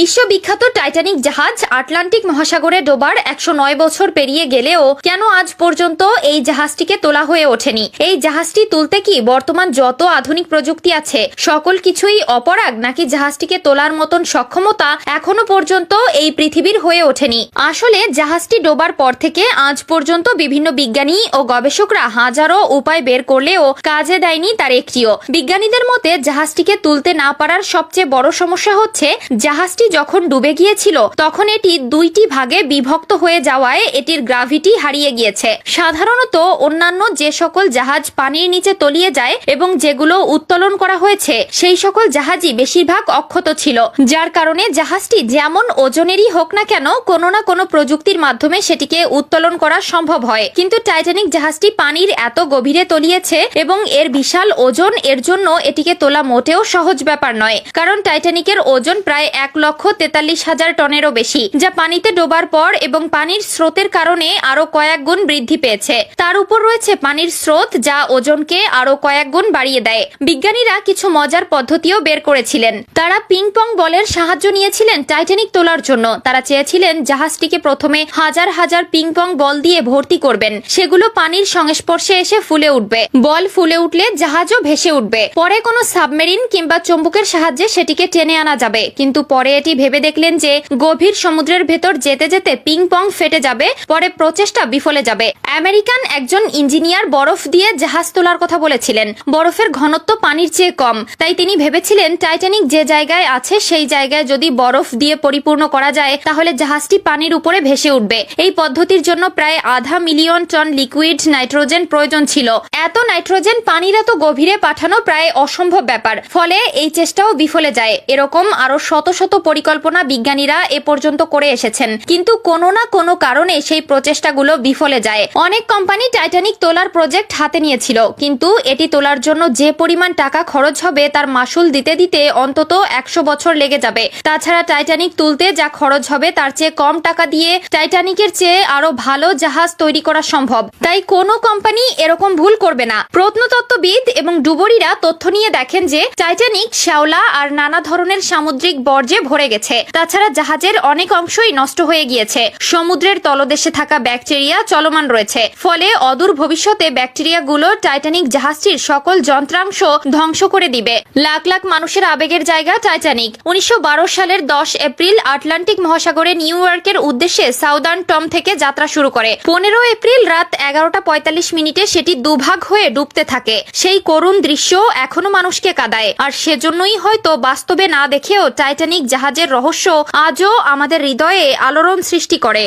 বিশ্ববিখ্যাত টাইটানিক জাহাজ আটলান্টিক মহাসাগরে ডোবার একশো নয় বছর পেরিয়ে গেলেও কেন আজ পর্যন্ত এই জাহাজটিকে তোলা হয়ে ওঠেনি? এই জাহাজটি তুলতে কি বর্তমান যত আধুনিক প্রযুক্তি আছে, সকল কিছুই অপরাগ নাকি জাহাজটিকে তোলার মতন সক্ষমতা এখনও পর্যন্ত এই পৃথিবীর হয়ে ওঠেনি? আসলে জাহাজটি ডোবার পর থেকে আজ পর্যন্ত বিভিন্ন বিজ্ঞানী ও গবেষকরা হাজারো উপায় বের করলেও কাজে দেয়নি তার একটিও। বিজ্ঞানীদের মতে, জাহাজটিকে তুলতে না পারার সবচেয়ে বড় সমস্যা হচ্ছে জাহাজটি যখন ডুবে গিয়েছিল, তখন এটি দুইটি ভাগে বিভক্ত হয়ে যাওয়ায় এটির গ্রাভিটি হারিয়ে গিয়েছে। সাধারণত অন্যান্য যে সকল জাহাজ পানির নিচে তলিয়ে যায় এবং যেগুলো উত্তোলন করা হয়েছে, সেই সকল জাহাজই বেশিরভাগ অক্ষত ছিল। যার কারণে জাহাজটি যেমন ওজনেরই হোক না কেন, কোনো না কোনো প্রযুক্তির মাধ্যমে সেটিকে উত্তোলন করা সম্ভব হয়। কিন্তু টাইটানিক জাহাজটি পানির এত গভীরে তলিয়েছে এবং এর বিশাল ওজন এর জন্য এটিকে তোলা মোটেও সহজ ব্যাপার নয়। কারণ টাইটানিকের ওজন প্রায় এক লক্ষ তেতাল্লিশ হাজার টনেরও বেশি, যা পানিতে ডোবার পর এবং পানির স্রোতের কারণে আরও কয়েক গুণ বৃদ্ধি পেয়েছে। তার উপর রয়েছে পানির স্রোত, যা ওজনকে আরও কয়েক গুণ বাড়িয়ে দেয়। বিজ্ঞানীরা কিছু মজার পদ্ধতিও বের করেছিলেন। তারা পিং পং বলের সাহায্য নিয়েছিলেন টাইটানিক তোলার জন্য। তারা চেয়েছিলেন জাহাজটিকে প্রথমে হাজার হাজার পিং পং বল দিয়ে ভর্তি করবেন। সেগুলো পানির সংস্পর্শে এসে ফুলে উঠবে। বল ফুলে উঠলে জাহাজও ভেসে উঠবে। পরে কোনো সাবমেরিন কিংবা চম্বুকের সাহায্যে সেটিকে টেনে আনা যাবে। কিন্তু পরে এটি ভেবে দেখলেন যে গভীর সমুদ্রের ভেতর যেতে যেতে পিং পং ফেটে যাবে, পরে প্রচেষ্টা বিফলে যাবে। আমেরিকান একজন ইঞ্জিনিয়ার বরফ দিয়ে জাহাজ তোলার কথা বলেছিলেন। বরফের ঘনত্ব পানির চেয়ে কম। তাই তিনি ভেবেছিলেন টাইটানিক যে জায়গায় আছে, সেই জায়গায় যদি বরফ দিয়ে পরিপূর্ণ করা যায়, তাহলে জাহাজটি পানির উপরে ভেসে উঠবে। এই পদ্ধতির জন্য প্রায় আধা মিলিয়ন টন লিকুইড নাইট্রোজেন প্রয়োজন ছিল। এত নাইট্রোজেন পানির এত গভীরে পাঠানো প্রায় অসম্ভব ব্যাপার। ফলে এই চেষ্টাও বিফলে যায়। এরকম আরও শত শত পরিকল্পনা বিজ্ঞানীরা এ পর্যন্ত করে এসেছেন। কিন্তু কোনো না কোনো কারণে সেই প্রচেষ্টাগুলো বিফলে যায়। অনেক কোম্পানি টাইটানিক তোলার প্রজেক্ট হাতে নিয়েছিল। কিন্তু এটি তোলার জন্য যে পরিমাণ টাকা খরচ হবে তার মাসুল দিতে দিতে অন্তত একশো বছর লেগে যাবে। তাছাড়া টাইটানিক তুলতে যা খরচ হবে তার চেয়ে কম টাকা দিয়ে টাইটানিকের চেয়ে আরও ভালো জাহাজ তৈরি করা সম্ভব। তাই কোনো কোম্পানি এরকম ভুল করবে না। প্রত্নতত্ত্ববিদ এবং ডুবরিরা তথ্য নিয়ে দেখেন যে টাইটানিক, শ্যাওলা আর নানা ধরনের সামুদ্রিক বর্জ্যে ভরে গেছে। তাছাড়া জাহাজের অনেক অংশই নষ্ট হয়ে গিয়েছে। সমুদ্রের তলদেশে থাকা ব্যাকটেরিয়া চলমান রয়েছে। ফলে অদূর ভবিষ্যতে ব্যাকটেরিয়াগুলো টাইটানিক জাহাজটির সকল যন্ত্রাংশ ধ্বংস করে দিবে। লাখ লাখ মানুষের আবেগের জায়গা টাইটানিক। উনিশশো সালের দশ এপ্রিল আটলান্টিক মহাসাগরে নিউ ইয়র্কের উদ্দেশ্যে সাউদার্ন টম থেকে যাত্রা শুরু করে। পনেরো এপ্রিল রাত এগারোটা পঁয়তাল্লিশ মিনিটে সেটি দুভাগ হয়ে ডুবতে থাকে। সেই করুণ দৃশ্য এখনও মানুষকে কাদায়। আর সেজন্যই হয়তো বাস্তবে না দেখেও টাইটানিক জাহাজের রহস্য আজও আমাদের হৃদয়ে আলোড়ন সৃষ্টি করে।